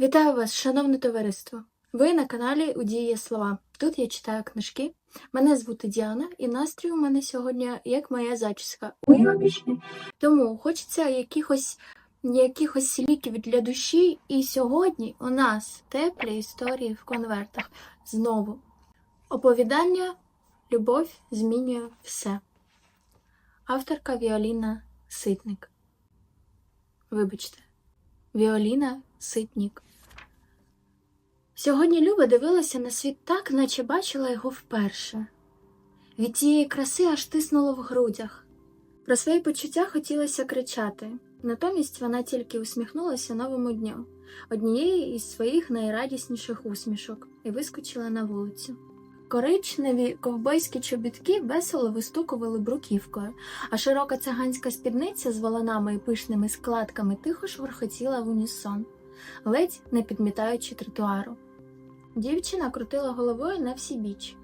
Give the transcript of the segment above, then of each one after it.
Вітаю вас, шановне товариство! Ви на каналі У Дії є слова. Тут я читаю книжки. Мене звути Діана, і настрій у мене сьогодні як моя зачіска. Тому хочеться якихось, якихось ліків для душі. І сьогодні у нас теплі історії в конвертах. Знову оповідання Любов змінює все. Авторка Віоліна Ситник. Вибачте, Віоліна Ситнік. Сьогодні Люба дивилася на світ так, наче бачила його вперше. Від тієї краси аж тиснуло в грудях. Про свої почуття хотілося кричати, натомість вона тільки усміхнулася новому дню, однієї із своїх найрадісніших усмішок, і вискочила на вулицю. Коричневі ковбойські чобітки весело вистукували бруківкою, а широка циганська спідниця з воланами і пишними складками тихо шворхотіла в унісон, ледь не підмітаючи тротуару. Дівчина крутила головою на всі біч,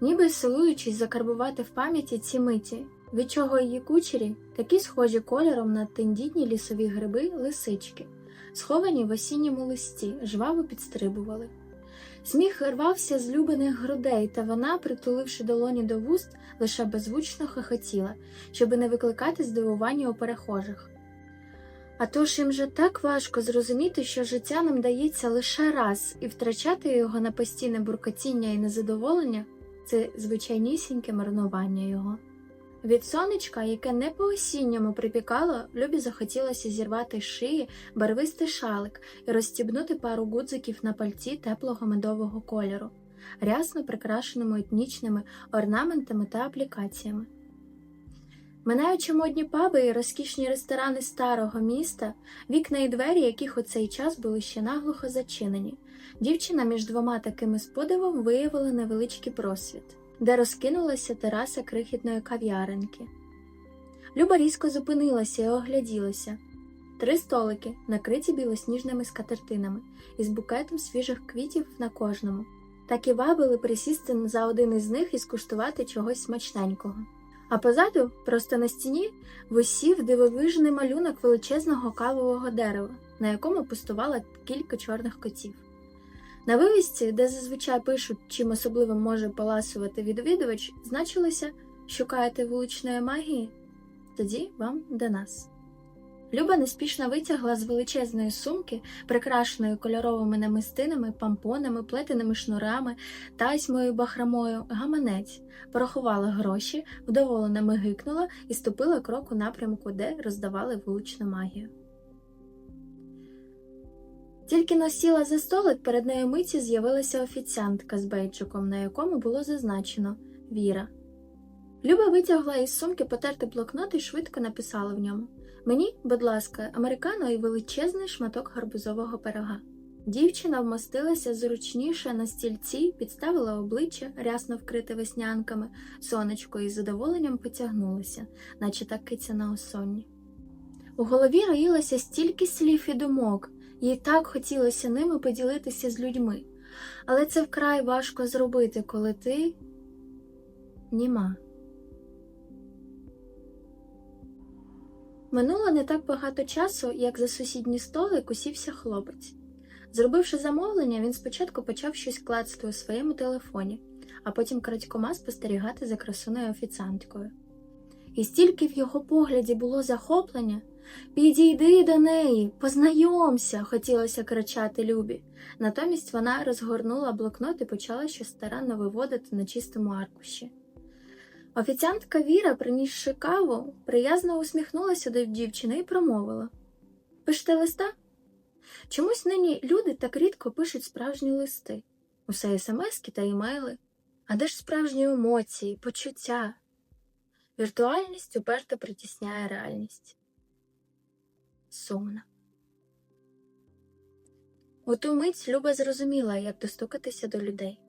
ніби силуючись закарбувати в пам'яті ці миті, від чого її кучері такі схожі кольором на тендітні лісові гриби лисички, сховані в осінньому листі, жваво підстрибували. Сміх рвався з любиних грудей, та вона, притуливши долоні до вуст, лише беззвучно хохотіла, щоби не викликати здивування у перехожих. А то ж їм же так важко зрозуміти, що життя нам дається лише раз, і втрачати його на постійне буркотіння і незадоволення це звичайнісіньке марнування його. Від сонечка, яке не по осінньому припікало, Любі захотілося зірвати з шиї барвистий шалик і розстібнути пару гудзиків на пальці теплого медового кольору, рясно прикрашеному етнічними орнаментами та аплікаціями. Минаючи модні паби і розкішні ресторани старого міста, вікна і двері, яких у цей час були ще наглухо зачинені, дівчина між двома такими з подивом виявила невеличкий просвіт, де розкинулася тераса крихітної кав'яренки. Люба різко зупинилася і огляділася. Три столики, накриті білосніжними скатертинами, із букетом свіжих квітів на кожному, так і вабили присісти за один із них і скуштувати чогось смачненького. А позаду, просто на стіні, висів дивовижний малюнок величезного кавового дерева, на якому пустувало кілька чорних котів. На вивісці, де зазвичай пишуть, чим особливим може поласувати відвідувач, значилося Шукаєте вуличної магії? Тоді вам до нас. Люба неспішно витягла з величезної сумки, прикрашеної кольоровими намистинами, помпонами, плетеними шнурами, тасьмою бахрамою, гаманець, порахувала гроші, вдоволено мигикнула і ступила крок у напрямку, де роздавали вуличну магію. Тільки носіла за столик, перед нею миті з'явилася офіціантка з бейджиком, на якому було зазначено Віра. Люба витягла із сумки потертий блокнот і швидко написала в ньому Мені, будь ласка, американо і величезний шматок гарбузового пирога. Дівчина вмостилася зручніше на стільці, підставила обличчя, рясно вкрите веснянками, сонечко із задоволенням потягнулося, наче та киця на осонні. У голові роїлося стільки слів і думок, їй так хотілося ними поділитися з людьми, але це вкрай важко зробити, коли ти німа. Минуло не так багато часу, як за сусідній столик усівся хлопець. Зробивши замовлення, він спочатку почав щось клацати у своєму телефоні, а потім крадькома спостерігати за красуною офіціанткою. І стільки в його погляді було захоплення. Підійди до неї, познайомся, хотілося кричати Любі. Натомість вона розгорнула блокнот і почала щось старанно виводити на чистому аркуші. Офіціантка Віра, принісши каву, приязно усміхнулася до дівчини і промовила Пишете листа? Чомусь нині люди так рідко пишуть справжні листи, усе смски та імейли. А де ж справжні емоції, почуття? Віртуальність уперто притісняє реальність. Сумно. У ту мить Люба зрозуміла, як достукатися до людей.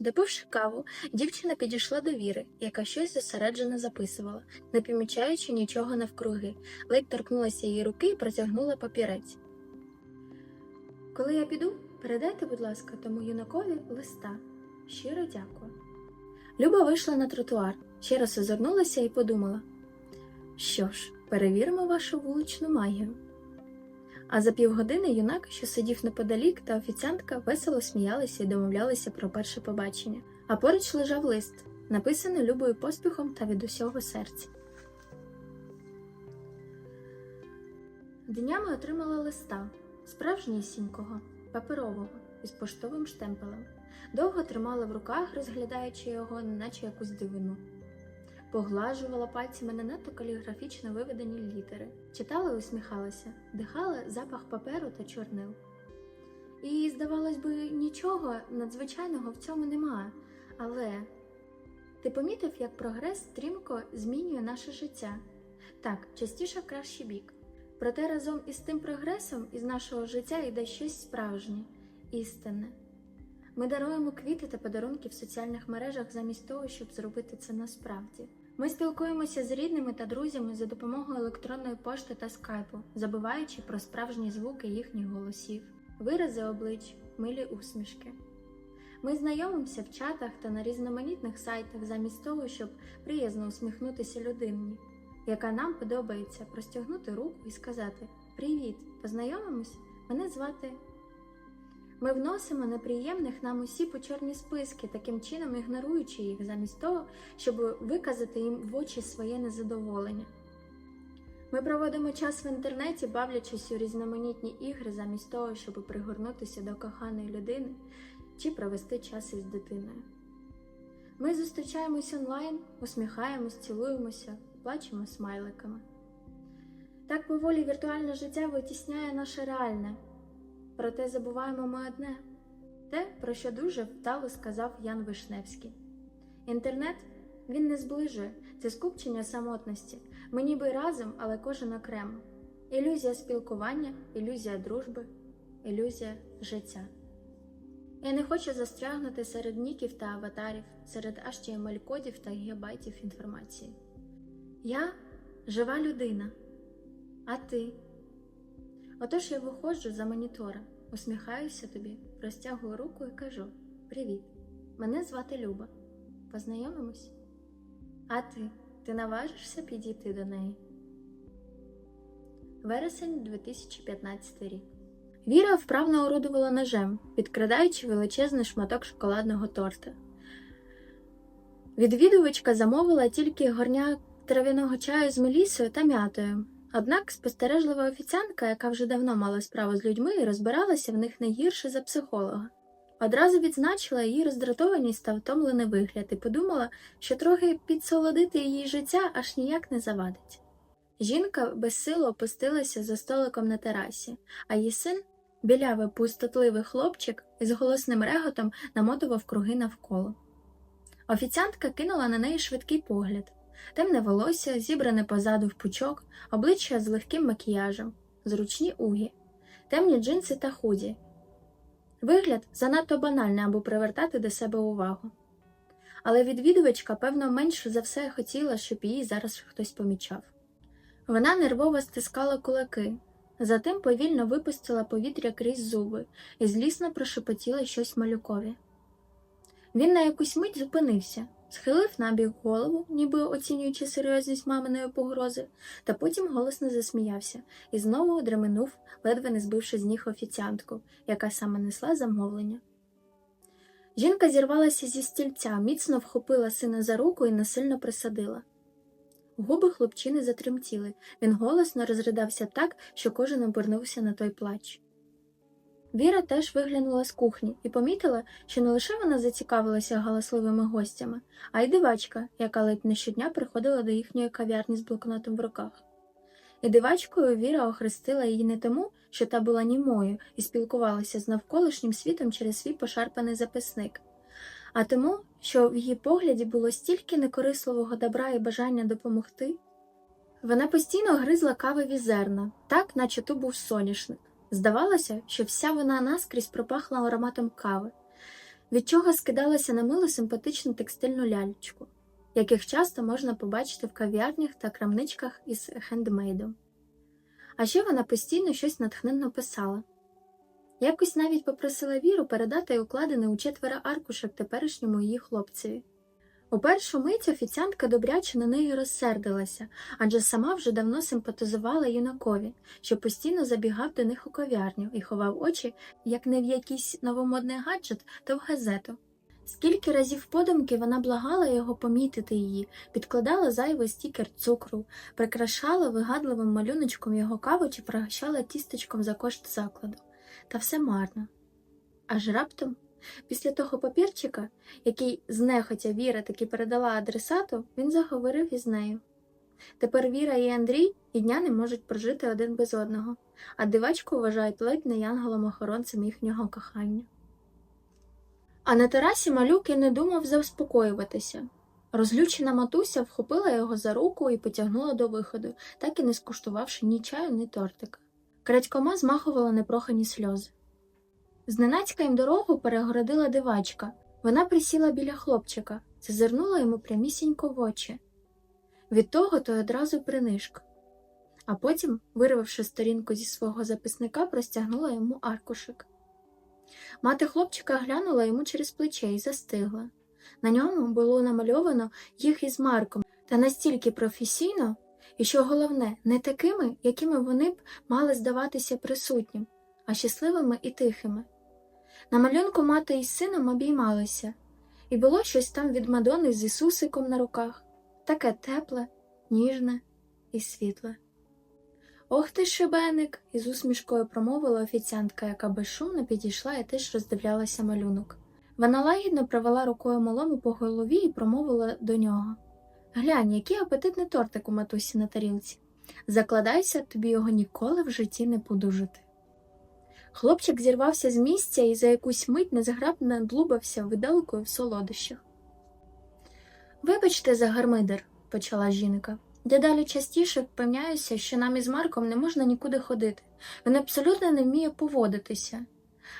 Допивши каву, дівчина підійшла до Віри, яка щось зосереджено записувала, не помічаючи нічого навкруги, ледь торкнулася її руки і протягнула папірець. Коли я піду, передайте, будь ласка, тому юнакові листа. Щиро дякую. Люба вийшла на тротуар, ще раз озирнулася і подумала: що ж, перевіримо вашу вуличну магію. А за півгодини юнак, що сидів неподалік, та офіціантка весело сміялися і домовлялися про перше побачення. А поруч лежав лист, написаний любою поспіхом та від усього серця. Днями отримала листа справжнісінького, паперового, із поштовим штемпелем. Довго тримала в руках, розглядаючи його, наче якусь дивину. Поглажувала пальцями не надто каліграфічно виведені літери, читала і усміхалася, дихала запах паперу та чорнил. І, здавалось би, нічого надзвичайного в цьому немає, але ти помітив, як прогрес стрімко змінює наше життя? Так, частіше в кращий бік. Проте разом із тим прогресом із нашого життя йде щось справжнє, істинне. Ми даруємо квіти та подарунки в соціальних мережах замість того, щоб зробити це насправді. Ми спілкуємося з рідними та друзями за допомогою електронної пошти та скайпу, забуваючи про справжні звуки їхніх голосів, вирази облич, милі усмішки. Ми знайомимося в чатах та на різноманітних сайтах замість того, щоб приязно усміхнутися людині, яка нам подобається, простягнути руку і сказати Привіт, познайомимось? Мене звати. Ми вносимо неприємних нам осіб у чорні списки, таким чином ігноруючи їх, замість того, щоб виказати їм в очі своє незадоволення. Ми проводимо час в інтернеті, бавлячись у різноманітні ігри, замість того, щоб пригорнутися до коханої людини чи провести час із дитиною. Ми зустрічаємось онлайн, усміхаємось, цілуємося, плачемо смайликами. Так поволі віртуальне життя витісняє наше реальне. Проте забуваємо ми одне те, про що дуже вдало сказав Ян Вишневський. Інтернет він не зближує, це скупчення самотності. Ми ніби разом, але кожен окремо. Ілюзія спілкування, ілюзія дружби, ілюзія життя. Я не хочу застрягнути серед ніків та аватарів, серед HTML-кодів та гігабайтів інформації. Я жива людина, а ти. Отож я виходжу за монітора, усміхаюся тобі, розтягую руку і кажу: Привіт, мене звати Люба. Познайомимось? А ти, ти наважишся підійти до неї? Вересень 2015 рік. Віра вправно орудувала ножем, підкрадаючи величезний шматок шоколадного торта. Відвідувачка замовила тільки горня трав'яного чаю з мелісою та м'ятою. Однак спостережлива офіціантка, яка вже давно мала справу з людьми і розбиралася в них не гірше за психолога, одразу відзначила її роздратованість та втомлений вигляд і подумала, що трохи підсолодити її життя аж ніяк не завадить. Жінка безсило опустилася за столиком на терасі, а її син, білявий пустотливий хлопчик, із голосним реготом намотував круги навколо. Офіціантка кинула на неї швидкий погляд. Темне волосся, зібране позаду в пучок, обличчя з легким макіяжем, зручні угі, темні джинси та худі. Вигляд занадто банальний, аби привертати до себе увагу. Але відвідувачка, певно, менш за все хотіла, щоб її зараз хтось помічав. Вона нервово стискала кулаки, затим повільно випустила повітря крізь зуби і злісно прошепотіла щось малюкові. Він на якусь мить зупинився, схилив набік голову, ніби оцінюючи серйозність маминої погрози, та потім голосно засміявся і знову дременув, ледве не збивши з ніг офіціантку, яка саме несла замовлення. Жінка зірвалася зі стільця, міцно вхопила сина за руку і насильно присадила. Губи хлопчини затремтіли, він голосно розридався так, що кожен обернувся на той плач. Віра теж виглянула з кухні і помітила, що не лише вона зацікавилася галасливими гостями, а й дивачка, яка ледь не щодня приходила до їхньої кав'ярні з блокнотом в руках. І дивачкою Віра охрестила її не тому, що та була німою і спілкувалася з навколишнім світом через свій пошарпаний записник, а тому, що в її погляді було стільки некорисливого добра і бажання допомогти. Вона постійно гризла кавові зерна, так наче то був соняшник. Здавалося, що вся вона наскрізь пропахла ароматом кави, від чого скидалася на милу симпатичну текстильну ляльчку, яких часто можна побачити в кав'ярнях та крамничках із хендмейдом. А ще вона постійно щось натхненно писала. Якось навіть попросила Віру передати укладений у четверо аркушок теперішньому її хлопцеві. У першу мить офіціантка добряче на неї розсердилася, адже сама вже давно симпатизувала юнакові, що постійно забігав до них у ков'ярню і ховав очі, як не в якийсь новомодний гаджет, то в газету. Скільки разів подумки вона благала його помітити її, підкладала зайвий стікер цукру, прикрашала вигадливим малюночком його каву чи пригощала тістечком за кошт закладу. Та все марно. Аж раптом, після того папірчика, який знехотя Віра таки передала адресату, він заговорив із нею. Тепер Віра і Андрій і дня не можуть прожити один без одного, а дивачку вважають ледь не янголом-охоронцем їхнього кохання. А на терасі малюк і не думав заспокоюватися. Розлючена матуся вхопила його за руку і потягнула до виходу, так і не скуштувавши ні чаю, ні тортика. Крадькома змахувала непрохані сльози. Зненацька їм дорогу перегородила дивачка. Вона присіла біля хлопчика, зазирнула йому прямісінько в очі. Від того той одразу принишк. А потім, вирвавши сторінку зі свого записника, простягнула йому аркушик. Мати хлопчика глянула йому через плече і застигла. На ньому було намальовано їх із Марком, та настільки професійно, і що головне, не такими, якими вони б мали здаватися присутнім, а щасливими і тихими. На малюнку мати із сином обіймалися, і було щось там від Мадони з Ісусиком на руках, таке тепле, ніжне і світле. Ох ти, шибеник! із усмішкою промовила офіціантка, яка безшумно підійшла і теж роздивлялася малюнок. Вона лагідно провела рукою малому по голові і промовила до нього Глянь, який апетитний тортик у матусі на тарілці. Закладайся, тобі його ніколи в житті не подужити. Хлопчик зірвався з місця і за якусь мить незграбно длубався виделкою в солодощах. Вибачте за гармидер, почала жінка. Дедалі частіше впевняюся, що нам із Марком не можна нікуди ходити. Він абсолютно не вміє поводитися.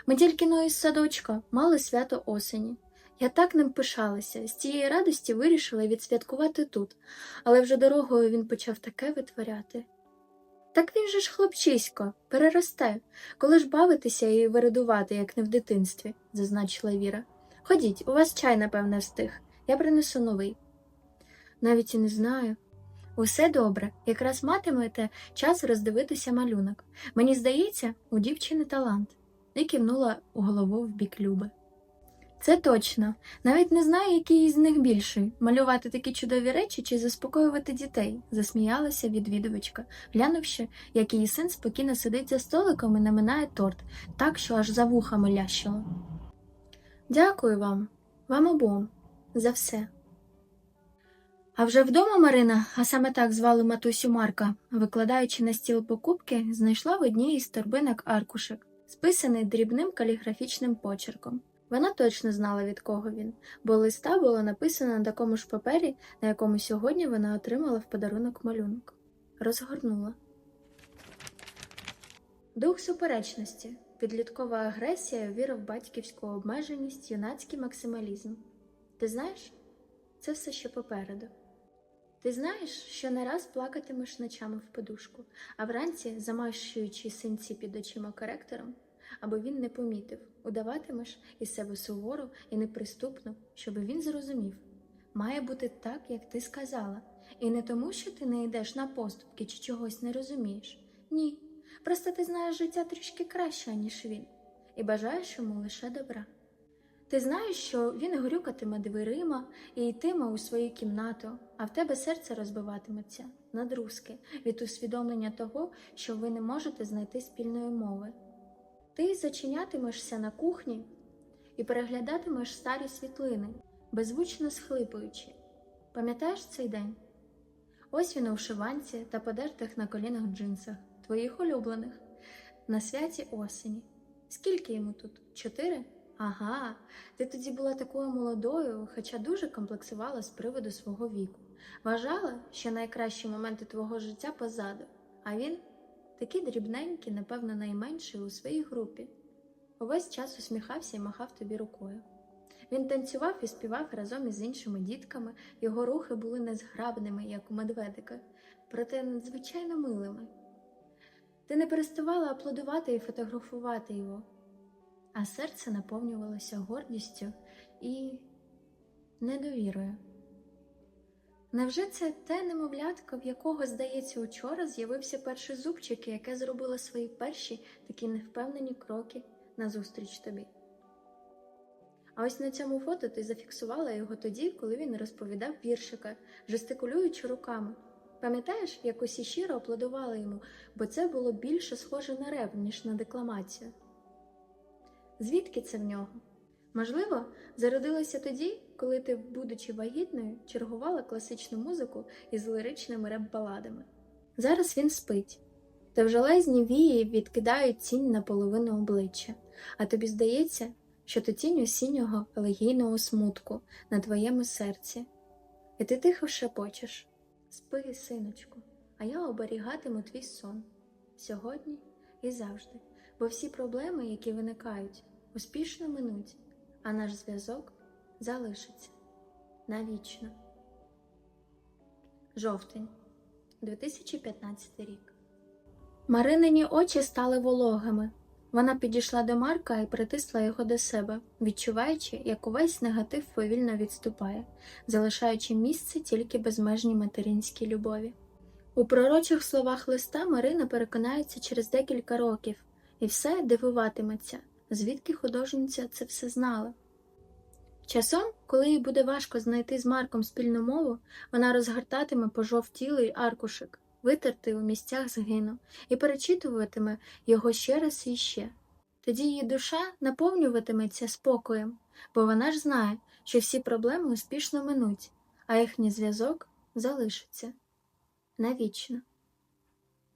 Ми тільки но із садочка мали свято осені. Я так ним пишалася, з цієї радості вирішила відсвяткувати тут, але вже дорогою він почав таке витворяти. Так він же ж хлопчисько, переросте, коли ж бавитися і виридувати, як не в дитинстві, зазначила Віра. Ходіть, у вас чай, напевне, встиг. Я принесу новий. Навіть і не знаю. Усе добре, якраз матимете час роздивитися малюнок. Мені здається, у дівчини талант, і кивнула голову в бік Люби. Це точно. Навіть не знаю, який із них більший малювати такі чудові речі чи заспокоювати дітей, засміялася відвідувачка, глянувши, як її син спокійно сидить за столиком і наминає торт, так що аж за вухами лящило. Дякую вам, вам обом, за все. А вже вдома Марина, а саме так звали матусю Марка, викладаючи на стіл покупки, знайшла в одній із торбинок аркушик, списаний дрібним каліграфічним почерком. Вона точно знала, від кого він, бо листа було написано на такому ж папері, на якому сьогодні вона отримала в подарунок малюнок. Розгорнула. Дух суперечності, підліткова агресія, віра в батьківську обмеженість, юнацький максималізм. Ти знаєш, це все ще попереду. Ти знаєш, що не раз плакатимеш ночами в подушку, а вранці, замащуючи синці під очима коректором, аби він не помітив, удаватимеш із себе сувору і неприступну, щоб він зрозумів. Має бути так, як ти сказала, і не тому, що ти не йдеш на поступки чи чогось не розумієш. Ні. Просто ти знаєш життя трішки краще, ніж він, і бажаєш йому лише добра. Ти знаєш, що він горюкатиме дверима і йтиме у свою кімнату, а в тебе серце розбиватиметься на друзки від усвідомлення того, що ви не можете знайти спільної мови. Ти зачинятимешся на кухні і переглядатимеш старі світлини, беззвучно схлипуючи. Пам'ятаєш цей день? Ось він у вшиванці та подертих на колінах джинсах, твоїх улюблених, на святі осені. Скільки йому тут? Чотири? Ага, ти тоді була такою молодою, хоча дуже комплексувала з приводу свого віку. Вважала, що найкращі моменти твого життя позаду, а він такий дрібненький, напевно, найменший у своїй групі. Увесь час усміхався і махав тобі рукою. Він танцював і співав разом із іншими дітками, його рухи були незграбними, як у медведика, проте надзвичайно милими. Ти не переставала аплодувати і фотографувати його, а серце наповнювалося гордістю і недовірою. Невже це те немовлятко, в якого, здається, учора з'явився перший зубчик, яке зробило свої перші такі невпевнені кроки назустріч тобі? А ось на цьому фото ти зафіксувала його тоді, коли він розповідав віршика, жестикулюючи руками. Пам'ятаєш, як усі щиро аплодували йому, бо це було більше схоже на рев, ніж на декламацію. Звідки це в нього? Можливо, зародилося тоді, коли ти, будучи вагітною, чергувала класичну музику із лиричними реп-баладами. Зараз він спить. та Довжелезні вії відкидають тінь на половину обличчя, а тобі здається, що то тінь осіннього елегійного смутку на твоєму серці. І ти тихо шепочеш Спи, синочку, а я оберігатиму твій сон сьогодні і завжди, бо всі проблеми, які виникають, успішно минуть, а наш зв'язок залишиться навічно. Жовтень 2015 рік. Маринині очі стали вологими. Вона підійшла до Марка і притисла його до себе, відчуваючи, як увесь негатив повільно відступає, залишаючи місце тільки безмежній материнській любові. У пророчих словах листа Марина переконається через декілька років, і все дивуватиметься, звідки художниця це все знала. Часом, коли їй буде важко знайти з Марком спільну мову, вона розгортатиме пожовтілий аркушик, витертий у місцях згину, і перечитуватиме його ще раз і ще. Тоді її душа наповнюватиметься спокоєм, бо вона ж знає, що всі проблеми успішно минуть, а їхній зв'язок залишиться навічно.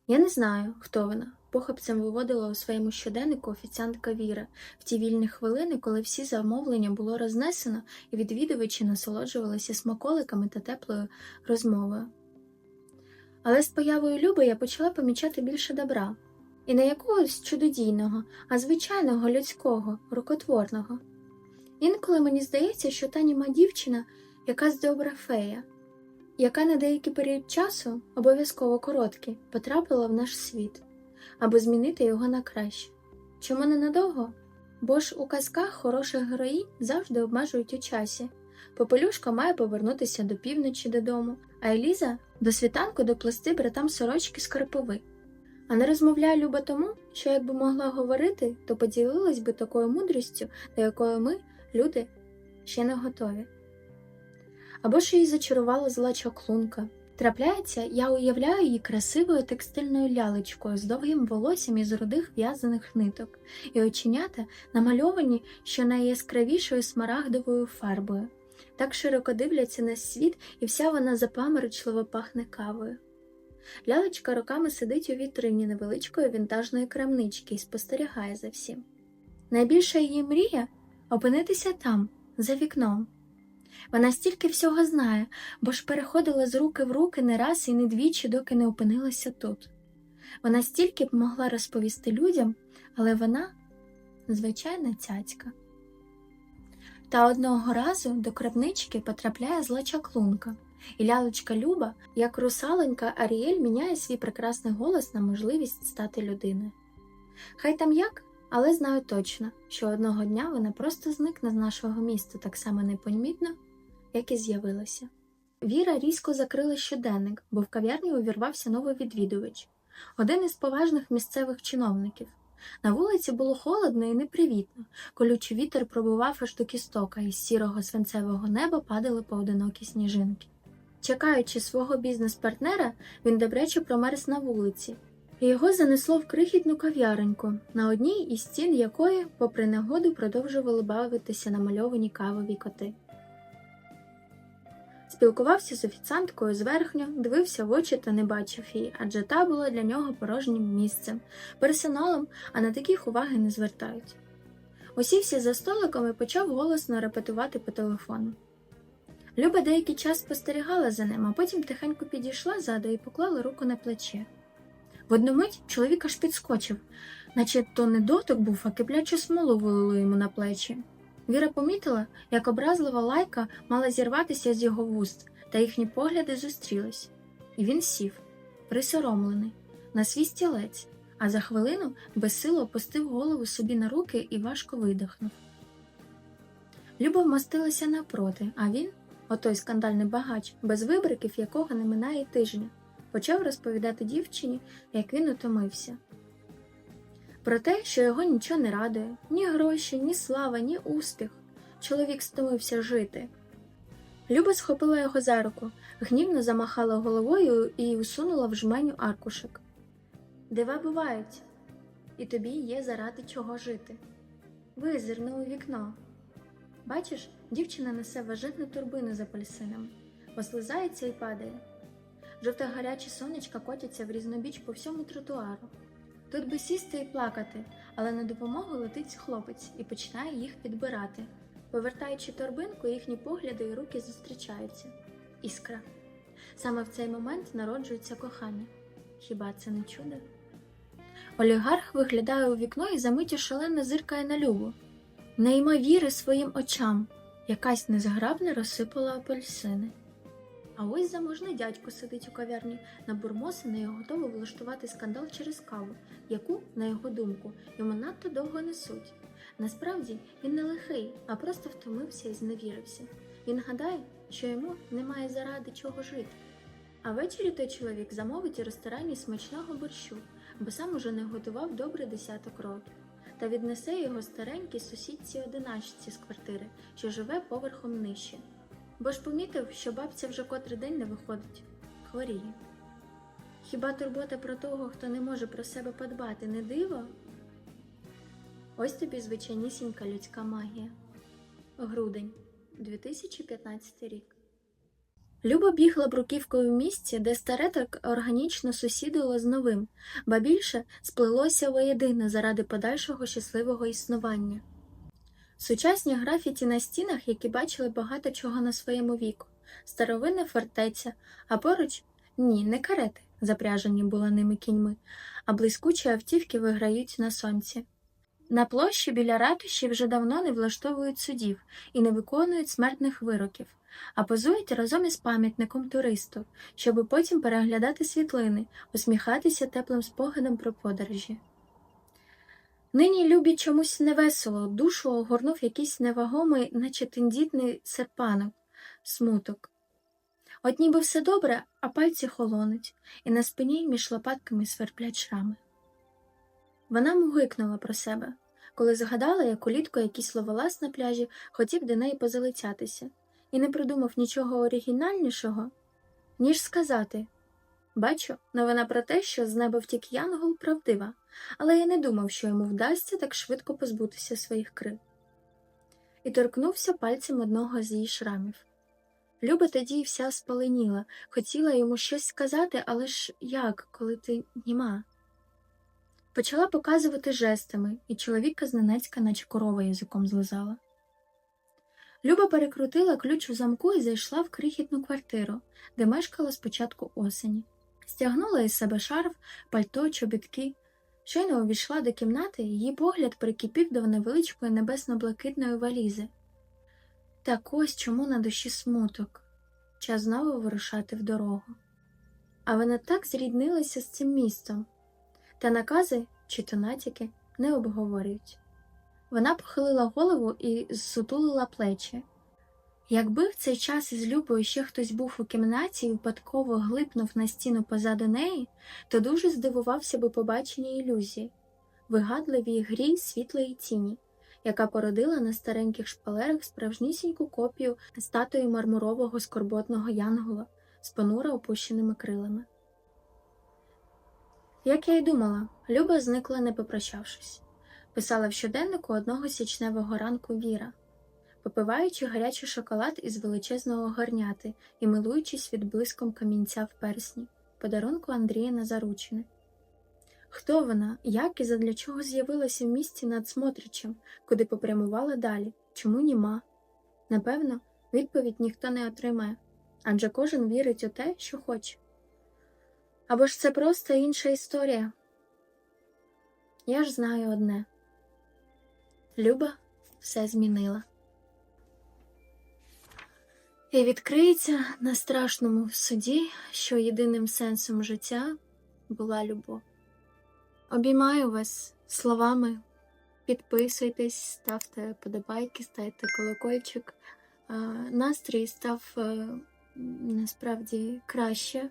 Я не знаю, хто вона. Похапцем виводила у своєму щоденнику офіціантка Віра в ті вільні хвилини, коли всі замовлення було рознесено, і відвідувачі насолоджувалися смаколиками та теплою розмовою. Але з появою Люби я почала помічати більше добра. І не якогось чудодійного, а звичайного людського, рукотворного. Інколи мені здається, що та німа дівчина якась добра фея, яка на деякий період часу, обов'язково короткий, потрапила в наш світ, аби змінити його на краще. Чому ненадовго? Бо ж у казках хороших героїнь завжди обмежують у часі. Попелюшка має повернутися до півночі додому, а Еліза до світанку доплести братам сорочки з Карпови. А не розмовляє Люба тому, що якби могла говорити, то поділилась би такою мудрістю, до якої ми, люди, ще не готові. Або ж її зачарувала зла чаклунка. Трапляється, я уявляю її красивою текстильною лялечкою з довгим волоссям із рудих в'язаних ниток, і оченята намальовані що найяскравішою смарагдовою фарбою. Так широко дивляться на світ, і вся вона запаморочливо пахне кавою. Лялечка роками сидить у вітрині невеличкої вінтажної крамнички і спостерігає за всім. Найбільша її мрія опинитися там, за вікном. Вона стільки всього знає, бо ж переходила з руки в руки не раз і не двічі, доки не опинилася тут. Вона стільки б могла розповісти людям, але вона звичайна цяцька. Та одного разу до крамнички потрапляє зла чаклунка, і лялечка Люба, як русаленька Аріель, міняє свій прекрасний голос на можливість стати людиною. Хай там як, але знаю точно, що одного дня вона просто зникне з нашого міста так само непомітно, як і з'явилася. Віра різко закрила щоденник, бо в кав'ярні увірвався новий відвідувач, один із поважних місцевих чиновників. На вулиці було холодно і непривітно, колючий вітер пробував аж до кістока, і з сірого свинцевого неба падали поодинокі сніжинки. Чекаючи свого бізнес-партнера, він добряче промерз на вулиці, і його занесло в крихітну кав'яреньку, на одній із стін якої, попри негоду, продовжували бавитися намальовані кавові коти. Спілкувався з офіціанткою зверхньо, дивився в очі та не бачив її, адже та була для нього порожнім місцем, персоналом, а на таких уваги не звертають. Усівся за столиком і почав голосно репетувати по телефону. Люба деякий час спостерігала за ним, а потім тихенько підійшла ззаду і поклала руку на плече. В одну мить чоловік аж підскочив, наче то не дотик був, а киплячу смолу вилило йому на плечі. Віра помітила, як образлива лайка мала зірватися з його вуст, та їхні погляди зустрілись. І він сів, присоромлений, на свій стілець, а за хвилину безсило опустив голову собі на руки і важко видихнув. Люба вмостилася навпроти, а він отой скандальний багач, без вибриків якого не минає тижня, почав розповідати дівчині, як він утомився. Про те, що його нічого не радує, ні гроші, ні слава, ні успіх. Чоловік стомився жити. Люба схопила його за руку, гнівно замахала головою і усунула в жменю аркушик. Дива бувають, і тобі є заради чого жити. Визирни у вікно. Бачиш, дівчина несе важетну турбину з апельсинами, послизається і падає. Жовте гаряче сонечка котяться в різнобіч по всьому тротуару. Тут би сісти і плакати, але на допомогу летить хлопець і починає їх підбирати. Повертаючи торбинку, їхні погляди і руки зустрічаються. Іскра. Саме в цей момент народжується кохання. Хіба це не чудо? Олігарх виглядає у вікно і за миттю шалено зиркає на Любу. Не віри своїм очам. Якась незграбна розсипала апельсини. А ось заможний дядько сидить у кав'ярні, набурмосений і готовий влаштувати скандал через каву, яку, на його думку, йому надто довго несуть. Насправді він не лихий, а просто втомився і зневірився. Він гадає, що йому немає заради чого жити. А ввечері той чоловік замовить у ресторані смачного борщу, бо сам уже не готував добре десяток років, та віднесе його старенькій сусідці одиначці з квартири, що живе поверхом нижче. Бо ж помітив, що бабця вже котрий день не виходить, хворіє. Хіба турбота про того, хто не може про себе подбати, не диво? Ось тобі звичайнісінька людська магія. Грудень, 2015 рік. Люба бігла бруківкою в місці, де старе так органічно сусідило з новим, ба більше сплелося воєдине заради подальшого щасливого існування. Сучасні графіті на стінах, які бачили багато чого на своєму віку, старовинна фортеця, а поруч ні, не карети, запряжені буланими кіньми, а блискучі автівки виграють на сонці. На площі біля ратуші вже давно не влаштовують судів і не виконують смертних вироків, а позують разом із пам'ятником туристу, щоби потім переглядати світлини, усміхатися теплим спогадом про подорожі. Нині любі чомусь невесело, душу огорнув якийсь невагомий, наче тендітний серпанок, смуток. От ніби все добре, а пальці холонуть, і на спині між лопатками сверблять шрами. Вона мугикнула про себе, коли згадала, як улітку якийсь ловелас на пляжі хотів до неї позалицятися, і не придумав нічого оригінальнішого, ніж сказати Бачу, новина про те, що з неба втік Янгол, правдива, але я не думав, що йому вдасться так швидко позбутися своїх крил. І торкнувся пальцем одного з її шрамів. Люба тоді вся спаленіла, хотіла йому щось сказати, але ж як, коли ти німа? Почала показувати жестами, і чоловіка зненацька, наче корова язиком злизала. Люба перекрутила ключ у замку і зайшла в крихітну квартиру, де мешкала спочатку осені. Стягнула із себе шарф, пальто, чобітки. Щойно увійшла до кімнати, її погляд прикипів до невеличкої небесно-блакитної валізи. Так ось чому на душі смуток. Час знову вирушати в дорогу. А вона так зріднилася з цим містом, та накази чи то натяки не обговорюють. Вона похилила голову і зсутулила плечі. Якби в цей час із Любою ще хтось був у кімнаті і випадково глипнув на стіну позаду неї, то дуже здивувався би побаченій ілюзії, вигадливій грі світлої тіні, яка породила на стареньких шпалерах справжнісіньку копію статуї мармурового скорботного янгола з понуро опущеними крилами. Як я й думала, Люба зникла, не попрощавшись, писала в щоденнику одного січневого ранку Віра попиваючи гарячий шоколад із величезного горняти і милуючись відблиском камінця в персні, подарунку Андрія на заручини. Хто вона, як і задля чого з'явилася в місті над Смотричем, куди попрямувала далі, чому німа? Напевно, відповідь ніхто не отримає, адже кожен вірить у те, що хоче. Або ж це просто інша історія. Я ж знаю одне Люба все змінила і відкриється на страшному суді, що єдиним сенсом життя була любов. Обіймаю вас словами, підписуйтесь, ставте подобайки, ставте колокольчик, настрій став е, насправді краще.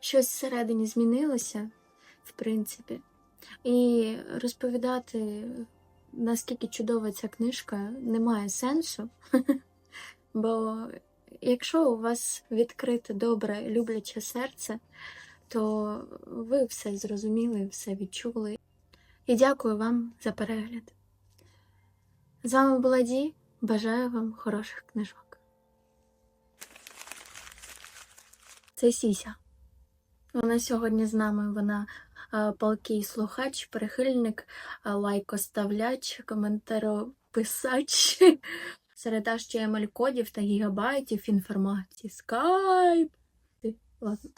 Щось всередині змінилося, в принципі. І розповідати, наскільки чудова ця книжка, немає сенсу. Бо якщо у вас відкрите, добре, любляче серце, то ви все зрозуміли, все відчули. І дякую вам за перегляд. З вами була Ді. Бажаю вам хороших книжок. Це Сіся. Вона сьогодні з нами. Вона палкий слухач, прихильник, лайкоставляч, коментарописач. Серед HTML-кодів та гігабайтів інформації. Скайп. Ладно.